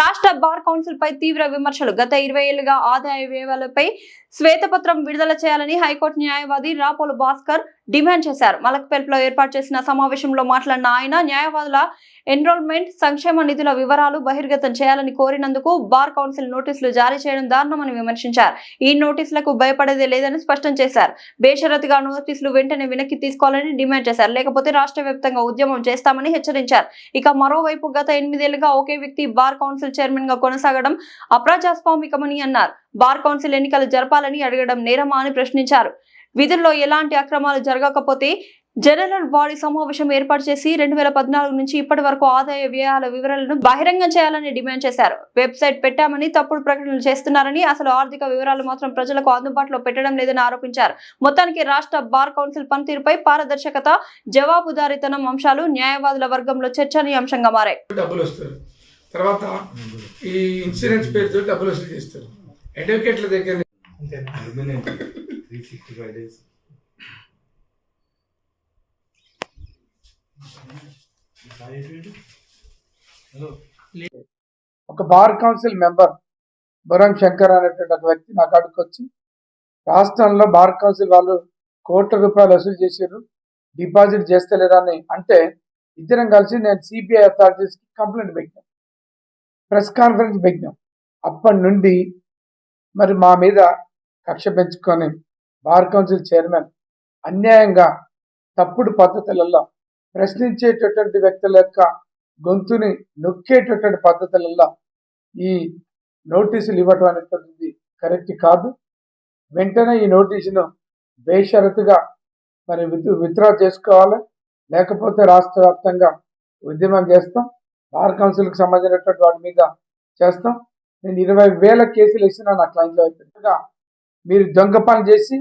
రాష్ట్ర bar council పై తీవ్ర విమర్శలు. గత ఇరవై ఏళ్ళుగా ఆదాయ వ్యయాలపై శ్వేతపత్రం విడుదల చేయాలని హైకోర్టు న్యాయవాది రాపోలు భాస్కర్ డిమాండ్ చేశారు. మలక్పేటలో ఏర్పాటు చేసిన సమావేశంలో మాట్లాడిన ఆయన న్యాయవాదుల ఎన్రోల్మెంట్ సంక్షేమ నిధుల వివరాలు బహిర్గతం చేయాలని కోరినందుకు బార్ కౌన్సిల్ నోటీసులు జారీ చేయడం దారుణమని విమర్శించారు. ఈ నోటీసులకు భయపడేదే లేదని స్పష్టం చేశారు. బేషరతుగా నోటీసులు వెంటనే వెనక్కి తీసుకోవాలని డిమాండ్ చేశారు. లేకపోతే రాష్ట్ర వ్యాప్తంగా ఉద్యమం చేస్తామని హెచ్చరించారు. ఇక మరోవైపు గత ఎనిమిదేళ్ళుగా ఒకే వ్యక్తి బార్ కౌన్సిల్ చైర్మన్గా కొనసాగడం అప్రజాస్వామికమని అన్నారు. బార్ కౌన్సిల్ ఎన్నికలు జరపాలని అడగడం నేరమా అని ప్రశ్నించారు. విధుల్లో ఎలాంటి అక్రమాలు జరగకపోతే జనరల్ బాడీ సమావేశం ఏర్పాటు చేసి రెండు వేల పద్నాలుగు నుంచి ఇప్పటి వరకు ఆదాయ వ్యయాల వివరాలను బహిరంగం చేయాలని డిమాండ్ చేశారు. వెబ్సైట్ పెట్టామని తప్పుడు ప్రకటనలు చేస్తున్నారని అసలు ఆర్థిక వివరాలు మాత్రం ప్రజలకు అందుబాటులో పెట్టడం లేదని ఆరోపించారు. మొత్తానికి రాష్ట్ర బార్ కౌన్సిల్ పనితీరుపై పారదర్శకత జవాబుదారీతనం అంశాలు న్యాయవాదుల వర్గంలో చర్చనీయాంశంగా మారాయి. డబ్బులు వస్తారు తర్వాత ఈ ఇన్సూరెన్స్ పేరుతో డబ్బులు వసూలు చేస్తారు. అడ్వకేట్ల దగ్గర three sixty five days hello ఒక bar council member Buram Shankar అనేటువంటి ఒక వ్యక్తి నా కాడికి వచ్చి రాష్ట్రంలో బార్ కౌన్సిల్ వాళ్ళు కోట్ల రూపాయలు వసూలు చేశారు డిపాజిట్ చేస్తలేరని అంటే ఇద్దరం కలిసి నేను సిబిఐ అథారిటీస్కి కంప్లైంట్ పెట్టినాం. ప్రెస్ కాన్ఫరెన్స్ పెట్టినాం. అప్పటి నుండి మరి మా మీద కక్ష పెంచుకొని బార్ కౌన్సిల్ చైర్మన్ అన్యాయంగా తప్పుడు పద్ధతులలో ప్రశ్నించేటటువంటి వ్యక్తుల యొక్క గొంతుని నొక్కేటటువంటి పద్ధతులలో ఈ నోటీసులు ఇవ్వటం అనేటువంటిది కరెక్ట్ కాదు. వెంటనే ఈ నోటీసును బేషరతుగా మరి విత్- విత్డ్రా చేసుకోవాలి. లేకపోతే రాష్ట్ర వ్యాప్తంగా ఉద్యమం చేస్తాం. బార్ కౌన్సిల్కి సంబంధించినటువంటి వాటి మీద చేస్తాం. నేను ఇరవై వేల కేసులు ఇచ్చినా నా క్లయింట్లో అయిపోయిందిగా మీరు దొంగ పని చేసి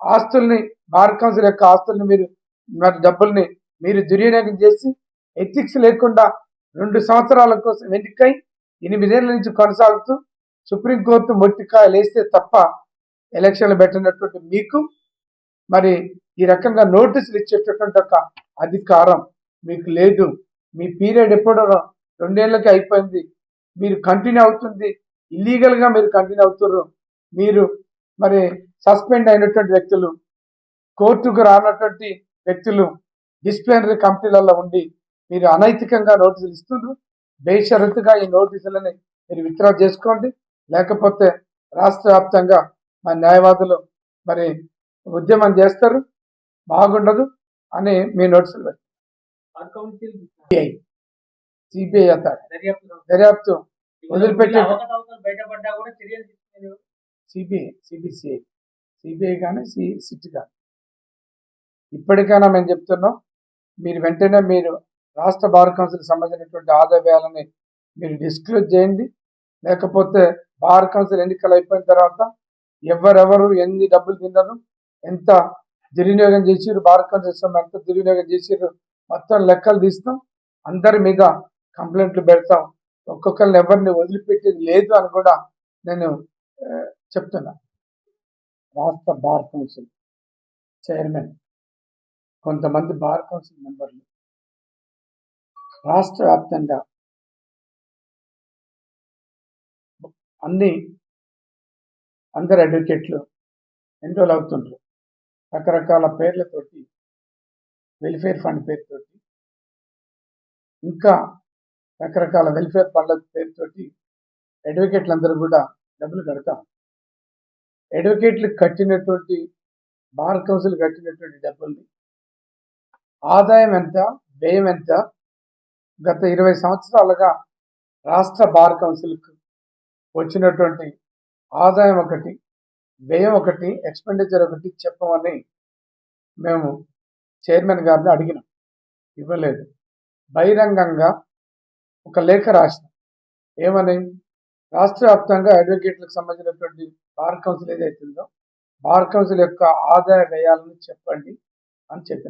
ఆస్తుల్ని బార్ కౌన్సిల్ యొక్క ఆస్తుల్ని మీరు మరి డబ్బుల్ని మీరు దుర్వినియోగం చేసి ఎథిక్స్ లేకుండా రెండు సంవత్సరాల కోసం వెనుకై ఎనిమిదేళ్ళ నుంచి కొనసాగుతూ సుప్రీంకోర్టు మొట్టికాయ లేస్తే తప్ప ఎలక్షన్లు పెట్టినటువంటి మీకు మరి ఈ రకంగా నోటీసులు ఇచ్చేటటువంటి ఒక అధికారం మీకు లేదు. మీ పీరియడ్ ఎప్పుడో రెండేళ్ళకి అయిపోయింది. మీరు కంటిన్యూ అవుతుంది. ఇల్లీగల్గా మీరు కంటిన్యూ అవుతున్నారు మీరు మరి సస్పెండ్ అయినటువంటి వ్యక్తులు కోర్టుకు రానటువంటి వ్యక్తులు డిసిప్లినరీ కమిటీలలో ఉండి మీరు అనైతికంగా నోటీసులు ఇస్తున్నారు బేషరతుగా ఈ నోటీసులని మీరు విత్డ్రా చేసుకోండి. లేకపోతే రాష్ట్ర వ్యాప్తంగా మా న్యాయవాదులు మరి ఉద్యమం చేస్తారు. బాగుండదు అని మీ నోటీసులు పెట్టారు సిబిఐ. దర్యాప్తు. వదిలిపెట్టే సిబిఐ సిబిసిఐ. సిబిఐ కానీ సి సిట్ కానీ ఇప్పటికైనా మేము చెప్తున్నాం మీరు వెంటనే మీరు రాష్ట్ర బార్ కౌన్సిల్ సంబంధించినటువంటి ఆదాయాలని మీరు డిస్క్లోజ్ చేయండి. లేకపోతే బార్ కౌన్సిల్ ఎన్నికలు అయిపోయిన తర్వాత ఎవరెవరు ఎన్ని డబ్బులు తిన్నారు ఎంత దుర్వినియోగం చేసిర్రు బార్ కౌన్సిల్ ఎంత దుర్వినియోగం చేసిర్రు మొత్తం లెక్కలు తీస్తాం. అందరి మీద కంప్లైంట్లు పెడతాం. ఒక్కొక్కరిని ఎవరిని వదిలిపెట్టేది లేదు అని కూడా నేను చెప్తున్నాను చెప్తున్నా. రాష్ట్ర బార్ కౌన్సిల్ చైర్మన్ కొంతమంది బార్ కౌన్సిల్ మెంబర్లు. రాష్ట్ర వ్యాప్తంగా అన్ని అందరు అడ్వకేట్లు ఎన్రోల్ అవుతుండ్రు. రకరకాల పేర్లతోటి వెల్ఫేర్ ఫండ్ పేరుతోటి ఇంకా రకరకాల వెల్ఫేర్ ఫండ్ల పేరుతోటి అడ్వకేట్లు అందరూ కూడా డబ్బులు కడతాం అడ్వకేట్లు కట్టినటువంటి బార్ కౌన్సిల్ కట్టినటువంటి డబ్బుల్ని ఆదాయం ఎంత వ్యయం ఎంత గత ఇరవై సంవత్సరాలుగా రాష్ట్ర బార్ కౌన్సిల్కు వచ్చినటువంటి ఆదాయం ఒకటి వ్యయం ఒకటి ఎక్స్పెండిచర్ ఒకటి చెప్పమని మేము చైర్మన్ గారిని అడిగినాం. ఇవ్వలేదు. బహిరంగంగా ఒక లేఖ రాసినాం. ఏమని? రాష్ట్ర వ్యాప్తంగా అడ్వకేట్లకు సంబంధించినటువంటి బార్ కౌన్సిల్ ఏదైతుందో బార్ కౌన్సిల్ యొక్క ఆదాయ వ్యయాలను చెప్పండి అని చెప్పిన